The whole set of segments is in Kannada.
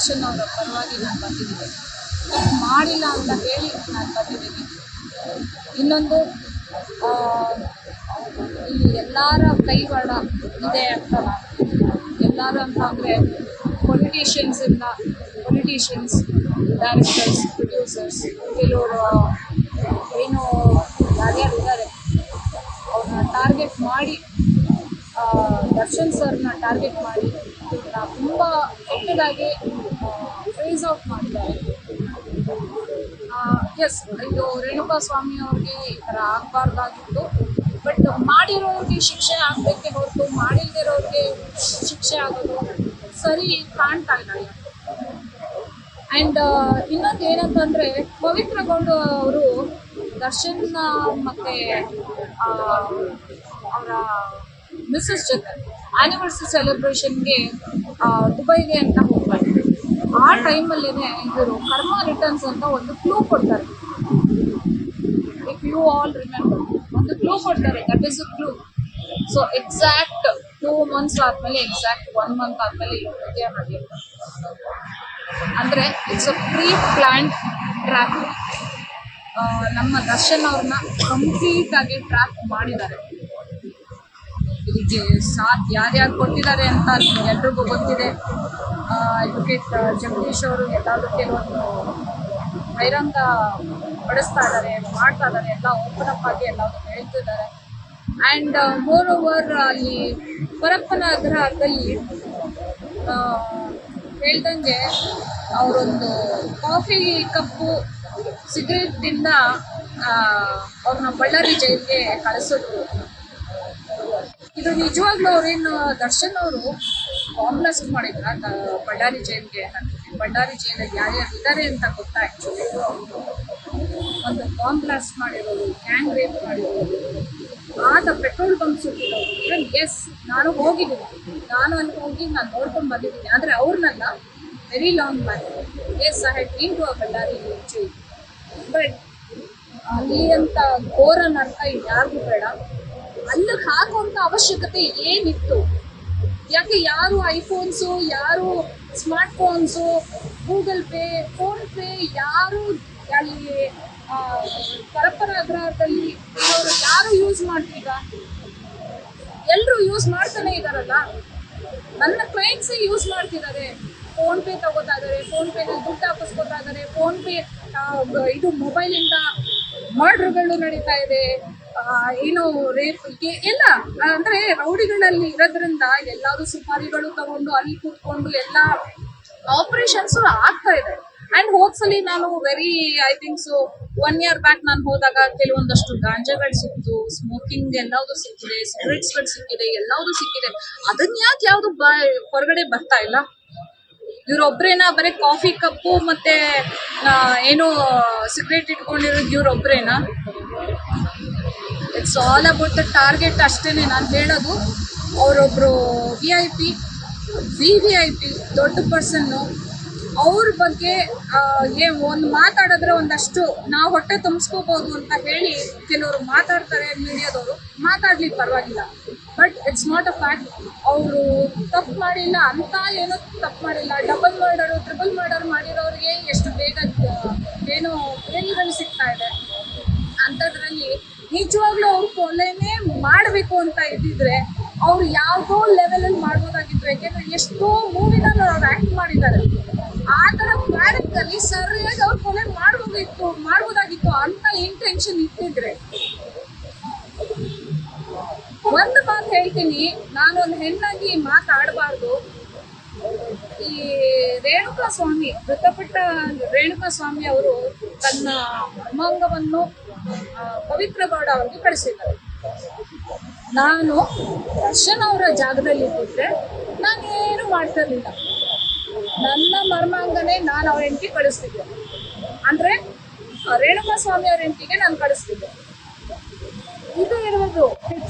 ದರ್ಶನ್ ಅವರ ಪರವಾಗಿ ನಾನು ಬಂದಿದ್ದೀನಿ ಮಾಡಿಲ್ಲ ಅಂತ ಹೇಳಿ ನಾನು ಬಂದಿದ್ದೀನಿ ಇನ್ನೊಂದು ಇಲ್ಲಿ ಎಲ್ಲರ ಕೈವಾಡ ಇದೆ ಅಂತ ಎಲ್ಲರೂ ಅಂತ ಅಂದರೆ ಪೊಲಿಟಿಷಿಯನ್ಸಿಂದ ಪೊಲಿಟಿಷಿಯನ್ಸ್ ಡೈರೆಕ್ಟರ್ಸ್ ಪ್ರೊಡ್ಯೂಸರ್ಸ್ ಕೆಲವರು ಏನು ಯಾರ್ಯಾರು ಇದ್ದಾರೆ ಅವ್ರನ್ನ ಟಾರ್ಗೆಟ್ ಮಾಡಿ ದರ್ಶನ್ ಸರ್ನ ಟಾರ್ಗೆಟ್ ಮಾಡಿ ತುಂಬ ಕೆಟ್ಟದಾಗಿ ಫ್ರೇಸ್ ಆಫ್ ಮಾಡಿದ್ದಾರೆ ಎಸ್ ಇದು ರೇಣುಕಾ ಸ್ವಾಮಿ ಅವ್ರಿಗೆ ಈ ಥರ ಆಗಬಾರ್ದಾಗಿತ್ತು. ಬಟ್ ಮಾಡಿರೋರಿಗೆ ಶಿಕ್ಷೆ ಆಗಬೇಕೆ ಹೊರತು ಮಾಡಿಲ್ದಿರೋರಿಗೆ ಶಿಕ್ಷೆ ಆಗೋದು ಸರಿ ಕಾಣ್ತಾ ಇಲ್ಲ. ಆ್ಯಂಡ್ ಇನ್ನೊಂದು ಏನಂತಂದರೆ ಪವಿತ್ರ ಗೌಡ ಅವರು ದರ್ಶನ್ ಮತ್ತು ಅವರ ಮಿಸ್ಸಸ್ ಜೊತೆ ಆ್ಯನಿವರ್ಸರಿ ಸೆಲೆಬ್ರೇಷನ್ಗೆ ದುಬೈಗೆ ಅಂತ ಹೋಗ್ತಾರೆ ಆ ಟೈಮಲ್ಲಿನೇ ಇವರು ಕರ್ಮ ರಿಟರ್ನ್ಸ್ ಅಂತ ಒಂದು ಕ್ಲೂ ಕೊಡ್ತಾರೆ. ಇಫ್ ಯು ಆಲ್ ರಿಮೆಂಬರ್ ಒಂದು ಕ್ಲೂ ಕೊಡ್ತಾರೆ. That is a clue so exact two months ಆದಮೇಲೆ ಎಕ್ಸಾಕ್ಟ್ ಒನ್ ಮಂತ್ ಆದಮೇಲೆ ಮದುವೆ ನಡೆಯುತ್ತೆ ಅಂದರೆ it's a pre plan track ನಮ್ಮ ದರ್ಶನ್ ಅವ್ರನ್ನ ಕಂಪ್ಲೀಟ್ ಆಗಿ ಟ್ರ್ಯಾಕ್ ಮಾಡಿದ್ದಾರೆ. ಇದಕ್ಕೆ ಸಾಥ್ ಯಾರ್ಯಾರು ಕೊಟ್ಟಿದ್ದಾರೆ ಅಂತ ಎಲ್ರಿಗೂ ಗೊತ್ತಿದೆ. ಅಡ್ವೊಕೇಟ್ ಜಗದೀಶ್ ಅವರು ಎಲ್ಲಾದರೂ ಕೆಲವೊಂದು ಬಹಿರಂಗ ಪಡಿಸ್ತಾ ಇದ್ದಾರೆ ಮಾಡ್ತಾ ಇದ್ದಾರೆ ಎಲ್ಲ ಓಪನ್ ಅಪ್ ಆಗಿ ಎಲ್ಲಾದರೂ ಹೇಳ್ತಿದ್ದಾರೆ ಆ್ಯಂಡ್ ಮೋರ್ ಓವರ್ ಅಲ್ಲಿ ಪರಪ್ಪನ ಅಗ್ರಹದಲ್ಲಿ ಆ, ಹೇಳ್ದಂಗೆ ಅವರೊಂದು ಕಾಫಿ ಕಪ್ಪು ಸಿಗರೇಟಿಂದ ಅವ್ರನ್ನ ಬಳ್ಳಾರಿ ಜೈಲಿಗೆ ಕಳಿಸೋದು ಇದು ನಿಜವಾಗ್ಲೂ ಅವ್ರೇನು ದರ್ಶನ್ ಅವರು ಕಾಂಪ್ಲೆಸ್ಟ್ ಮಾಡಿದ್ರ. ಬಳ್ಳಾರಿ ಜೈಲ್ಗೆ ಬಳ್ಳಾರಿ ಜೈಲಲ್ಲಿ ಯಾರ್ಯಾರು ಇದ್ದಾರೆ ಅಂತ ಗೊತ್ತಾ ಆಕ್ಚುಲಿ ಒಂದು ಕಾಂಪ್ಲೆಸ್ಟ್ ಮಾಡಿರೋದು ಗ್ಯಾಂಗ್ ರೇಪ್ ಮಾಡಿರೋದು ಆದ ಪೆಟ್ರೋಲ್ ಬಂಕ್ ಸುಟ್ಟಿರೋದು ಎಸ್ ನಾನು ಹೋಗಿದ್ದೀನಿ. ನಾನು ಅಲ್ಲಿ ಹೋಗಿ ನಾನು ನೋಡ್ಕೊಂಡು ಬಂದಿದ್ದೀನಿ. ಆದರೆ ಅವ್ರನ್ನೆಲ್ಲ very long back as I had been to a Ballari but ಅಲ್ಲಿ ಅಂತ ಘೋರ ನರ್ಕ ಯಾರಿಗೂ ಬೇಡ. ಅಲ್ಲಿಗೆ ಹಾಕುವಂತ ಅವಶ್ಯಕತೆ ಏನಿತ್ತು? ಯಾಕೆ ಯಾರು ಐಫೋನ್ಸು, ಯಾರು smart phones Google Pay, PhonePe ಯಾರು ಅಲ್ಲಿ ಪರಪರಾಗ್ರಹದಲ್ಲಿ ಅವರು ಯಾರು ಯೂಸ್ ಮಾಡ್ತೀಗ ಎಲ್ಲರೂ ಯೂಸ್ ಮಾಡ್ತಾನೆ ಇದಾರಲ್ಲ? ನನ್ನ ಕ್ಲೈಂಟ್ಸೇ ಯೂಸ್ ಮಾಡ್ತಿದ್ದಾರೆ. ಫೋನ್ ಪೇ ತಗೋತಾ ಇದ್ದಾರೆ ಫೋನ್ ಪೇನಲ್ಲಿ ದುಡ್ಡು ಹಾಕಿಸ್ಕೊತಾ ಇದ್ದಾರೆ ಫೋನ್ ಪೇ ಇದು ಮೊಬೈಲಿಂದ ಮರ್ಡ್ರ್ಗಳು ನಡೀತಾ ಇದೆ. ಏನು ರೇಪ್ ಎಲ್ಲ ಅಂದ್ರೆ ರೌಡಿಗಳಲ್ಲಿ ಇರೋದ್ರಿಂದ ಎಲ್ಲಾರು ಸುಪಾರಿಗಳು ತಗೊಂಡು ಅಲ್ಲಿ ಕೂತ್ಕೊಂಡು ಎಲ್ಲ ಆಪರೇಷನ್ಸ್ ಆಗ್ತಾ ಇದೆ. ಅಂಡ್ ಹೋದ್ಸಲಿ ನಾನು very I think so one year back ನಾನು ಹೋದಾಗ ಕೆಲವೊಂದಷ್ಟು ಗಾಂಜಾಗಳು ಸಿಕ್ತು ಸ್ಮೋಕಿಂಗ್ ಎಲ್ಲಾವುದು ಸಿಕ್ಕಿದೆ ಸಿಗರೆಟ್ಸ್ಗಳು ಸಿಕ್ಕಿದೆ, ಎಲ್ಲಾವುದು ಸಿಕ್ಕಿದೆ. ಅದನ್ನ ಯಾಕೆ ಯಾವುದು ಬ, ಹೊರಗಡೆ ಬರ್ತಾ ಇಲ್ಲ? ಇವ್ರೊಬ್ರೇನಾ ಬರೀ ಕಾಫಿ ಕಪ್ಪು ಮತ್ತೆ ಏನು ಸಿಗರೇಟ್ ಇಟ್ಕೊಂಡಿರೋದು ಇವ್ರೊಬ್ರೇನಾ? It's all about the target ಅಷ್ಟೇ ನಾನು ಹೇಳೋದು. ಅವರೊಬ್ಬರು V I P V V I P ದೊಡ್ಡ ಪರ್ಸನ್ನು ಅವ್ರ ಬಗ್ಗೆ ಏ, ಒಂದು ಮಾತಾಡಿದ್ರೆ ಒಂದಷ್ಟು ನಾವು ಹೊಟ್ಟೆ ತುಂಬಿಸ್ಕೋಬೋದು ಅಂತ ಹೇಳಿ ಕೆಲವರು ಮಾತಾಡ್ತಾರೆ ಮೀಡಿಯಾದವರು. ಮಾತಾಡ್ಲಿಕ್ಕೆ ಪರವಾಗಿಲ್ಲ. But it's not a fact ಅವರು ತಪ್ಪು ಮಾಡಿಲ್ಲ ಅಂತ ಏನೋ ತಪ್ಪು ಮಾಡಿಲ್ಲ. ಡಬಲ್ ಮರ್ಡರು ಟ್ರಿಪಲ್ ಮರ್ಡರ್ ಮಾಡಿರೋರಿಗೆ ಎಷ್ಟು ಬೇಗ ಏನು ಬೇಲ್ಗಳು ಸಿಗ್ತಾ ಇದೆ. ಅಂಥದ್ರಲ್ಲಿ ನಿಜವಾಗ್ಲೂ ಅವ್ರು ಕೊಲೆನೇ ಮಾಡಬೇಕು ಅಂತ ಇದ್ದಿದ್ರೆ ಅವ್ರು ಯಾವುದೋ ಲೆವೆಲಲ್ಲಿ ಮಾಡ್ಬೋದಾಗಿತ್ತು. ಯಾಕೆಂದ್ರೆ ಎಷ್ಟೋ ಮೂವಿನಲ್ಲಿ ಅವ್ರು ಆ್ಯಕ್ಟ್ ಮಾಡಿದ್ದಾರೆ. ಆ ಥರ ಕ್ಯಾರೆಕ್ಟರ್ಲಿ ಸರಿಯಾಗಿ ಅವ್ರು ಕೊಲೆ ಮಾಡ್ಬೋದಿತ್ತು ಮಾಡ್ಬೋದಾಗಿತ್ತು ಅಂತ ಇಂಟೆನ್ಷನ್ ಇಟ್ಟಿದ್ರೆ. ಒಂದು ಮಾತು ಹೇಳ್ತೀನಿ. ನಾನೊಂದು ಹೆಣ್ಣಾಗಿ ಮಾತಾಡಬಾರ್ದು. ಈ ರೇಣುಕಾ ಸ್ವಾಮಿ ಮೃತಪಟ್ಟ ರೇಣುಕಾ ಸ್ವಾಮಿ ಅವರು ತನ್ನ ಮರ್ಮಾಂಗವನ್ನು ಆ, ಪವಿತ್ರ ಗೌಡ ಅವ್ರಿಗೆ ಕಳಿಸಿದ್ದಾರೆ. ನಾನು ದರ್ಶನ್ ಅವರ ಜಾಗದಲ್ಲಿ ಇದ್ದಿದ್ರೆ ನಾನೇನು ಇರಲಿಲ್ಲ ನನ್ನ ಮರ್ಮಾಂಗನೇ ನಾನು ಅವ್ರ ಹೆಂಡತಿ ಕಳಿಸ್ತಿದ್ದೆ. ಅಂದ್ರೆ ರೇಣುಕ ಸ್ವಾಮಿ ಅವ್ರ ಎಂಟಿಗೆ ನಾನು ಕಳಿಸ್ತಿದ್ದೆ. ಇದು ಇರುವುದು ಟಿಟ್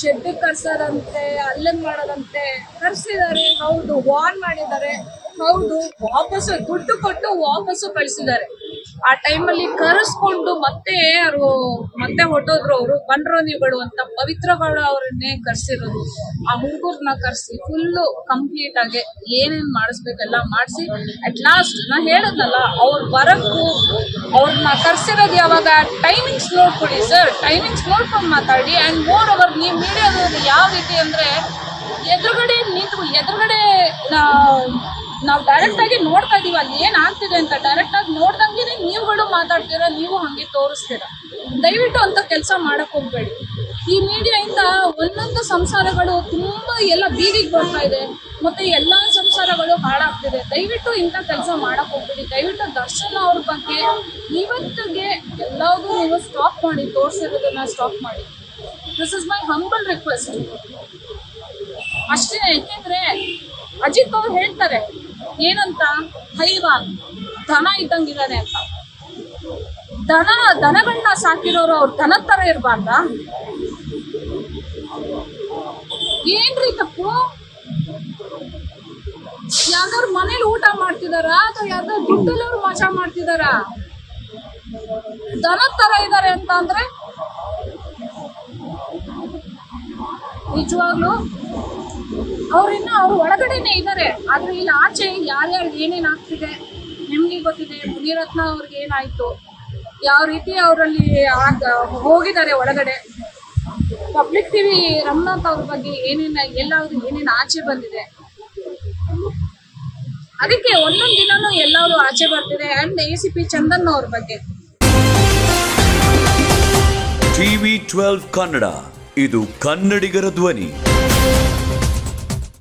ಶೆಡ್ ಕರ್ಸೋದಂತೆ, ಅಲ್ಲನ್ ಮಾಡೋದಂತೆ ಕರ್ಸಿದ್ದಾರೆ. ಹೌದು ವಾರ್ನ್ ಮಾಡಿದ್ದಾರೆ. ಹೌದು, ವಾಪಸ್ಸು ದುಡ್ಡು ಕೊಟ್ಟು ವಾಪಸ್ಸು ಕಳಿಸಿದ್ದಾರೆ. ಆ ಟೈಮಲ್ಲಿ ಕರೆಸ್ಕೊಂಡು ಮತ್ತೆ ಅವರು ಮತ್ತೆ ಹೊಟ್ಟೋದ್ರು ಅವರು ಬಂಡ್ರೋ ನೀವುಗಳು ಅಂತ ಪವಿತ್ರಗಳು ಅವರನ್ನೇ ಕರ್ಸಿರೋದು. ಆ ಹುಡುಗರ್ನ ಕರ್ಸಿ ಫುಲ್ಲು ಕಂಪ್ಲೀಟ್ ಆಗಿ ಏನೇನ್ ಮಾಡಿಸ್ಬೇಕೆಲ್ಲ ಮಾಡಿಸಿ ಅಟ್ ಲಾಸ್ಟ್ ನಾ ಹೇಳದ್ನಲ್ಲ, ಅವ್ರು ಬರಕ್ಕೂ ಅವ್ರನ್ನ ಕರ್ಸಿರೋದು ಯಾವಾಗ? ಟೈಮಿಂಗ್ಸ್ ನೋಡ್ಕೊಳ್ಳಿ ಸರ್ ಟೈಮಿಂಗ್ಸ್ ನೋಡ್ಕೊಂಡು ಮಾತಾಡಿ ಅಂಡ್ ಮೋರ್ ಅವರ್ ನೀವು ಮೀಡಿಯಾದವ್ರು ಯಾವ ರೀತಿ ಅಂದ್ರೆ ಎದುರುಗಡೆ ನಿಂತು ಎದುರುಗಡೆ ನಾವು ಡೈರೆಕ್ಟ್ ಆಗಿ ನೋಡ್ತಾ ಇದೀವಿ, ಅಲ್ಲಿ ಏನ್ ಆಗ್ತಿದೆ ಅಂತ ಡೈರೆಕ್ಟ್ ಆಗಿ ನೋಡ್ದಂಗೆ ನೀವುಗಳು ಮಾತಾಡ್ತೀರಾ, ನೀವು ಹಂಗೆ ತೋರಿಸ್ತೀರ. ದಯವಿಟ್ಟು ಅಂತ ಕೆಲಸ ಮಾಡಕ್ ಹೋಗ್ಬೇಡಿ. ಈ ಮೀಡಿಯಾಯಿಂದ ಒಂದೊಂದು ಸಂಸಾರಗಳು ತುಂಬಾ ಎಲ್ಲ ಬೀದಿಗೆ ಬರ್ತಾ ಇದೆ, ಮತ್ತೆ ಎಲ್ಲಾ ಸಂಸಾರಗಳು ಹಾಳಾಗ್ತಿದೆ. ದಯವಿಟ್ಟು ಇಂಥ ಕೆಲಸ ಮಾಡಕ್ ಹೋಗ್ಬೇಡಿ. ದಯವಿಟ್ಟು ದರ್ಶನ್ ಅವ್ರ ಬಗ್ಗೆ ಇವತ್ತಿಗೆ ಎಲ್ಲವೂ ನೀವು ಸ್ಟಾಪ್ ಮಾಡಿ, ತೋರಿಸಿರೋದನ್ನ ಸ್ಟಾಪ್ ಮಾಡಿ. This is my humble request ಅಷ್ಟೇ, ಯಾಕೆಂದ್ರೆ ಅಜಿತ್ ಅವ್ರು ಹೇಳ್ತಾರೆ ಏನಂತ? ಹೈವಾನ್ ದನ ಇದ್ದಂಗಿದ್ದಾನೆ ಅಂತ. ದನ ದನಗಳನ್ನ ಸಾಕಿರೋರು ಅವ್ರ ದನದ ತರ ಇರಬಾರ್ದ? ಏನ್ರಿ ತಪ್ಪು? ಯಾವ್ದಾರು ಮನೇಲಿ ಊಟ ಮಾಡ್ತಿದಾರ ಅಥವಾ ಯಾವ್ದಾರು ದುಡ್ಡಲ್ಲಿ ಅವ್ರು ಮಜಾ ಮಾಡ್ತಿದಾರ? ದನದ ತರ ಇದಾರೆ ಅಂತ ಅಂದ್ರೆ ನಿಜವಾಗ್ಲು ಅವ್ರಿನ್ನ ಅವ್ರು ಒಳಗಡೆನೆ ಇದ್ದಾರೆ ಆದ್ರೆ ಇಲ್ಲಿ ಆಚೆ ಯಾರ್ಯಾರು ಏನೇನ್ ಆಗ್ತಿದೆ, ನಿಮ್ಗೆ ಗೊತ್ತಿದೆ, ಮುನಿರತ್ನ ಅವ್ರಿಗೆ ಏನಾಯ್ತು, ಯಾವ ರೀತಿ ಅವರಲ್ಲಿ ಹೋಗಿದ್ದಾರೆ ಒಳಗಡೆ. ಪಬ್ಲಿಕ್ ಟಿವಿ ರಮನಾಥ್ ಅವ್ರ ಬಗ್ಗೆ ಏನೇನ ಎಲ್ಲಾದ್ರು ಏನೇನ್ ಆಚೆ ಬಂದಿದೆ. ಅದಕ್ಕೆ ಒಂದೊಂದ್ ದಿನನೂ ಎಲ್ಲರೂ ಆಚೆ ಬರ್ತಿದೆ. And A C P Chandan ಅವ್ರ ಬಗ್ಗೆ. ಟಿವಿ ಟ್ವೆಲ್ವ್ ಕನ್ನಡ ಇದು ಕನ್ನಡಿಗರ ಧ್ವನಿ.